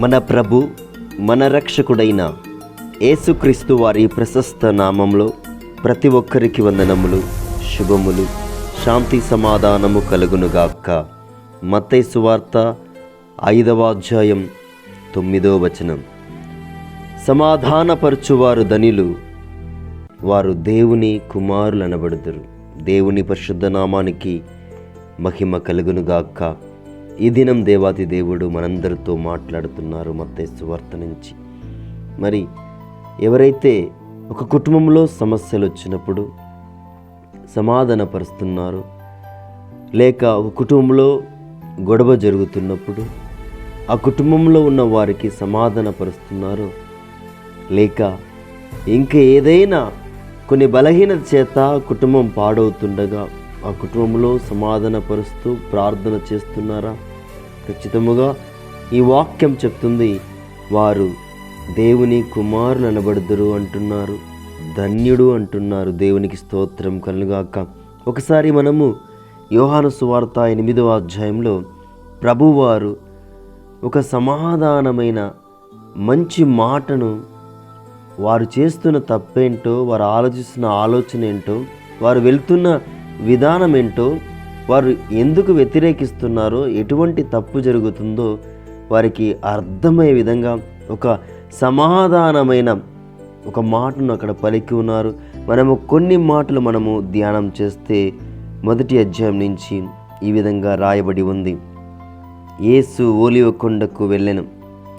మన ప్రభు మన రక్షకుడైన యేసుక్రీస్తు వారి ప్రశస్త నామంలో ప్రతి ఒక్కరికి వందనములు శుభములు శాంతి సమాధానము కలుగునుగాక. మత్తై సువార్త ఐదవ అధ్యాయం తొమ్మిదో వచనం. సమాధానపరచువారు ధనిలు వారు దేవుని కుమారులు అనబడుతారు దేవుని పరిశుద్ధ నామానికి మహిమ కలుగునుగాక. ఈ దినం దేవాది దేవుడు మనందరితో మాట్లాడుతున్నారు మత్తేసు వార్త నుంచి. మరి ఎవరైతే ఒక కుటుంబంలో సమస్యలు వచ్చినప్పుడు సమాధానపరుస్తున్నారు లేక ఒక కుటుంబంలో గొడవ జరుగుతున్నప్పుడు ఆ కుటుంబంలో ఉన్న వారికి సమాధానపరుస్తున్నారు లేక ఇంకా ఏదైనా కొన్ని బలహీనత చేత కుటుంబం పాడవుతుండగా ఆ కుటుంబంలో సమాధానపరుస్తూ ప్రార్థన చేస్తున్నారా? ఖచ్చితముగా ఈ వాక్యం చెప్తుంది వారు దేవుని కుమారులు అనబడుదురు అంటున్నారు ధన్యుడు అంటున్నారు. దేవునికి స్తోత్రం కలుగాక. ఒకసారి మనము యోహాను సువార్త ఎనిమిదవ అధ్యాయంలో ప్రభువారు ఒక సమాధానమైన మంచి మాటను వారు చేస్తున్న తప్పేంటో వారు ఆలోచిస్తున్న ఆలోచన ఏంటో వారు వెళ్తున్న విధానం ఏంటో వారు ఎందుకు వ్యతిరేకిస్తున్నారో ఎటువంటి తప్పు జరుగుతుందో వారికి అర్థమయ్యే విధంగా ఒక సమాధానమైన ఒక మాటను అక్కడ పలికి ఉన్నారు. మనము కొన్ని మాటలు మనము ధ్యానం చేస్తే మొదటి అధ్యాయం నుంచి ఈ విధంగా రాయబడి ఉంది. యేసు ఓలివ కొండకు వెళ్ళెను.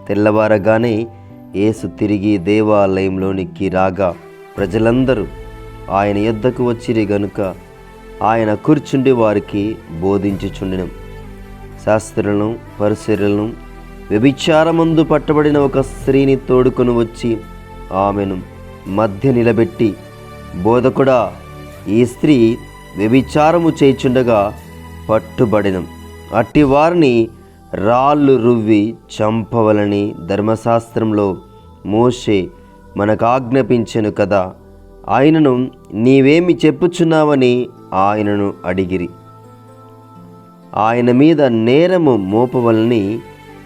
తెల్లవారగానే యేసు తిరిగి దేవాలయంలోనికి రాగా ప్రజలందరూ ఆయన యొద్దకు వచ్చిరి గనుక ఆయన కూర్చుండి వారికి బోధించుచుండెను. శాస్త్రులను పరిశీలను వ్యభిచారమందు పట్టబడిన ఒక స్త్రీని తోడుకొని వచ్చి ఆమెను మధ్య నిలబెట్టి బోధకుడా ఈ స్త్రీ వ్యభిచారము చేయుచుండగా పట్టుబడినం. అట్టి వారిని రాళ్ళు రువ్వి చంపవలని ధర్మశాస్త్రంలో మోషే మనకు ఆజ్ఞాపించెను కదా. ఆయనను నీవేమి చెప్పుచున్నావని ఆయనను అడిగిరి. ఆయన మీద నేరము మోపవలని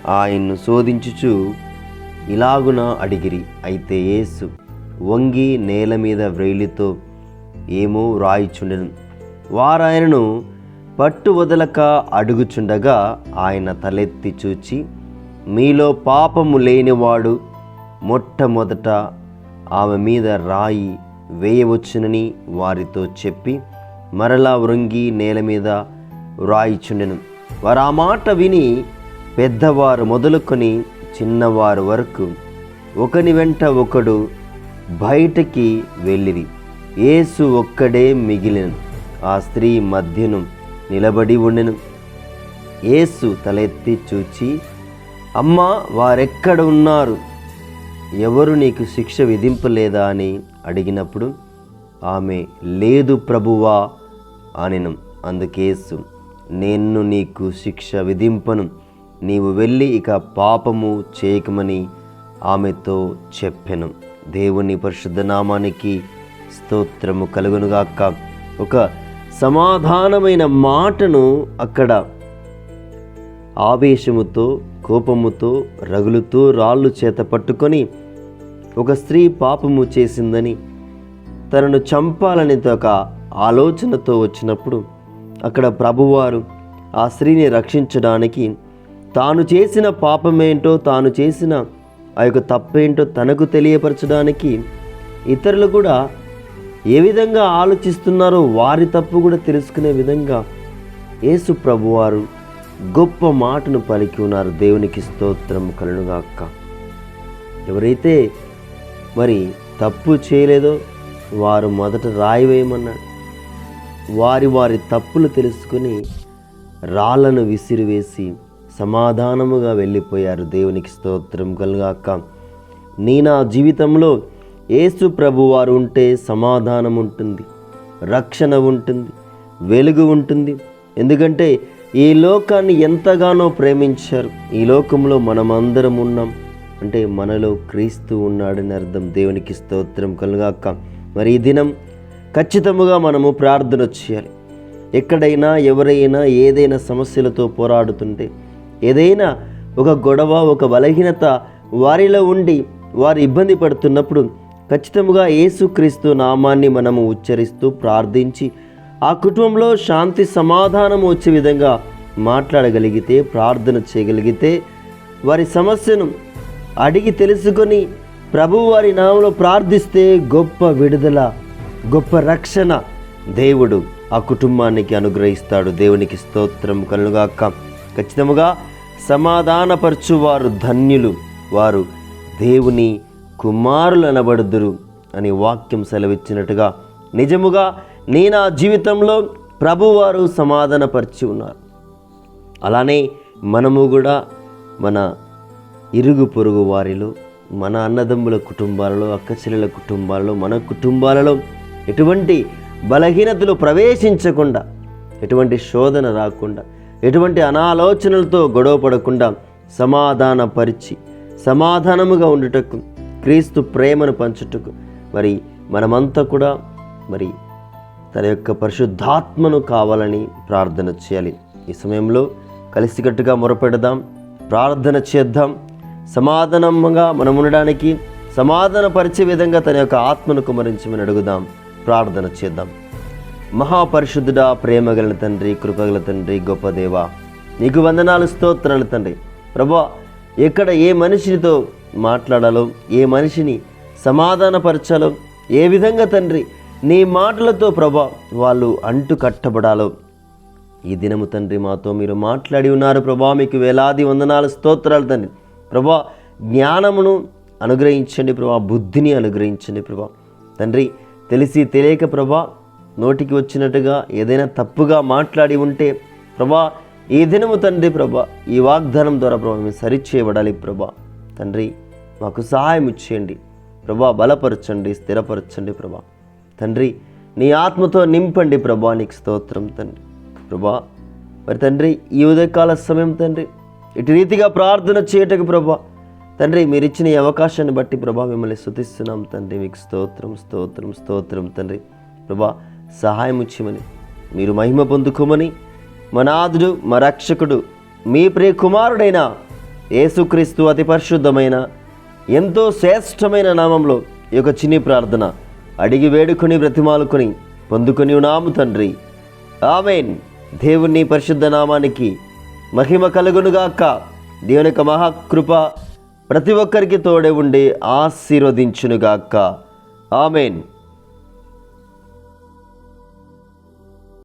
ఆయన్ను శోధించుచు ఇలాగున అడిగిరి. అయితే యేసు వంగి నేల మీద వ్రేలితో ఏమో వ్రాయిచుండెను. వారాయనను పట్టు వదలక అడుగుచుండగా ఆయన తలెత్తి చూచి మీలో పాపము లేనివాడు మొట్టమొదట ఆమె మీద రాయి వేయవచ్చునని వారితో చెప్పి మరలా వృంగి నేల మీద వ్రాయిచుండెను. వారు ఆ మాట విని పెద్దవారు మొదలుకొని చిన్నవారు వరకు ఒకని వెంట ఒకడు బయటకి వెళ్ళిరి. యేసు ఒక్కడే మిగిలిను ఆ స్త్రీ మధ్యను నిలబడి ఉండెను. యేసు తలెత్తి చూచి అమ్మా వారెక్కడ ఉన్నారు? ఎవరు నీకు శిక్ష విధింపలేదా? అని అడిగినప్పుడు ఆమె లేదు ప్రభువా అనెను. అందుకేసు నేను నీకు శిక్ష విధింపను. నీవు వెళ్ళి ఇక పాపము చేయకమని ఆమెతో చెప్పెను. దేవుని పరిశుద్ధ నామానికి స్తోత్రము కలుగునుగాక ఒక సమాధానమైన మాటను అక్కడ ఆవేశముతో కోపముతో రగులుతూ రాళ్ళు చేత పట్టుకొని ఒక స్త్రీ పాపము చేసిందని తనను చంపాలని ఒక ఆలోచనతో వచ్చినప్పుడు అక్కడ ప్రభువారు ఆ స్త్రీని రక్షించడానికి తాను చేసిన పాపమేంటో తాను చేసిన ఆ యొక్క తప్పేంటో తనకు తెలియపరచడానికి ఇతరులు కూడా ఏ విధంగా ఆలోచిస్తున్నారో వారి తప్పు కూడా తెలుసుకునే విధంగా యేసు ప్రభువారు గొప్ప మాటను పలికి ఉన్నారు. దేవునికి స్తోత్రం కలునుగాక ఎవరైతే మరి తప్పు చేయలేదో వారు మొదట రాయి వేయమన్నాడు. వారి వారి తప్పులు తెలుసుకుని రాళ్ళను విసిరివేసి సమాధానముగా వెళ్ళిపోయారు. దేవునికి స్తోత్రం కలుగాక. నీ నా జీవితంలో యేసు ప్రభు వారు ఉంటే సమాధానం ఉంటుంది రక్షణ ఉంటుంది వెలుగు ఉంటుంది. ఎందుకంటే ఈ లోకాన్ని ఎంతగానో ప్రేమించారు. ఈ లోకంలో మనమందరం ఉన్నాం. అంటే మనలో క్రీస్తు ఉన్నాడని అర్థం. దేవునికి స్తోత్రం కలుగాక. మరి ఈ దినం ఖచ్చితముగా మనము ప్రార్థన చేయాలి. ఎక్కడైనా ఎవరైనా ఏదైనా సమస్యలతో పోరాడుతుంటే ఏదైనా ఒక గొడవ ఒక బలహీనత వారిలో ఉండి వారు ఇబ్బంది పడుతున్నప్పుడు ఖచ్చితంగా యేసుక్రీస్తు నామాన్ని మనము ఉచ్చరిస్తూ ప్రార్థించి ఆ కుటుంబంలో శాంతి సమాధానం వచ్చే విధంగా మాట్లాడగలిగితే ప్రార్థన చేయగలిగితే వారి సమస్యను అడిగి తెలుసుకొని ప్రభువారి నామంలో ప్రార్థిస్తే గొప్ప విడుదల గొప్ప రక్షణ దేవుడు ఆ కుటుంబానికి అనుగ్రహిస్తాడు. దేవునికి స్తోత్రం కలుగాక ఖచ్చితముగా సమాధానపరచు వారు ధన్యులు. వారు దేవుని కుమారులు అనబడుదురు అని వాక్యం సెలవిచ్చినట్టుగా నిజముగా నేను నా జీవితంలో ప్రభువారు సమాధానపరిచి ఉన్నారు. అలానే మనము కూడా మన ఇరుగు పొరుగు వారిలో మన అన్నదమ్ముల కుటుంబాలలో అక్కచెల్లెల కుటుంబాలలో మన కుటుంబాలలో ఎటువంటి బలహీనతలు ప్రవేశించకుండా ఎటువంటి శోధన రాకుండా ఎటువంటి అనాలోచనలతో గొడవ పడకుండా సమాధానపరిచి సమాధానముగా ఉండుటకు క్రీస్తు ప్రేమను పంచుటకు మరి మనమంతా కూడా మరి తన యొక్క పరిశుద్ధాత్మను కావాలని ప్రార్థన చేయాలి. ఈ సమయంలో కలిసికట్టుగా మొరపెడదాం ప్రార్థన చేద్దాం. సమాధానంగా మనం ఉండడానికి సమాధానపరిచే విధంగా తన యొక్క ఆత్మను కుమరించమని అడుగుదాం. ప్రార్థన చేద్దాం. మహాపరిశుద్ధుడా ప్రేమగల తండ్రి కృపగల తండ్రి గొప్ప దేవ నీకు వందనాలు స్తోత్రాలు తండ్రి. ప్రభా ఎక్కడ ఏ మనిషినితో మాట్లాడాలో ఏ మనిషిని సమాధానపరచాలో ఏ విధంగా తండ్రి నీ మాటలతో ప్రభా వాళ్ళు అంటు కట్టబడాలో ఈ దినము తండ్రి మాతో మీరు మాట్లాడి ఉన్నారు. ప్రభా మీకు వేలాది వందనాలు స్తోత్రాలు తండ్రి. ప్రభా జ్ఞానమును అనుగ్రహించండి ప్రభా బుద్ధిని అనుగ్రహించండి ప్రభా. తండ్రి తెలిసి తెలియక ప్రభా నోటికి వచ్చినట్టుగా ఏదైనా తప్పుగా మాట్లాడి ఉంటే ప్రభా ఈ దినము తండ్రి ప్రభా ఈ వాగ్దానం ద్వారా ప్రభా మేము సరిచేయబడాలి ప్రభా. తండ్రి మాకు సహాయం ఇచ్చేయండి ప్రభా బలపరచండి స్థిరపరచండి ప్రభా. తండ్రి నీ ఆత్మతో నింపండి ప్రభా నీకు స్తోత్రం తండ్రి. ప్రభా మరి తండ్రి ఈ ఉదయకాల సమయం తండ్రి ఇటు రీతిగా ప్రార్థన చేయటకు ప్రభా. తండ్రి మీరు ఇచ్చిన ఈ అవకాశాన్ని బట్టి ప్రభా మిమ్మల్ని శుతిస్తున్నాం తండ్రి. మీకు స్తోత్రం స్తోత్రం స్తోత్రం తండ్రి. ప్రభా సహాయం ఇచ్చిమని మీరు మహిమ పొందుకోమని మా మా రక్షకుడు మీ ప్రియ కుమారుడైన యేసుక్రీస్తు అతి పరిశుద్ధమైన ఎంతో శ్రేష్టమైన నామంలో ఈ యొక్క చిన్ని ప్రార్థన అడిగి వేడుకొని బ్రతిమాలుకొని పొందుకొని ఉన్నాము తండ్రి. ఆమెన్. దేవుని పరిశుద్ధ నామానికి మహిమ కలుగునుగాక దేవుని యొక్క మహాకృప ప్రతి ఒక్కరికి తోడే ఉండి ఆశీర్వదించునుగాక ఆమెన్.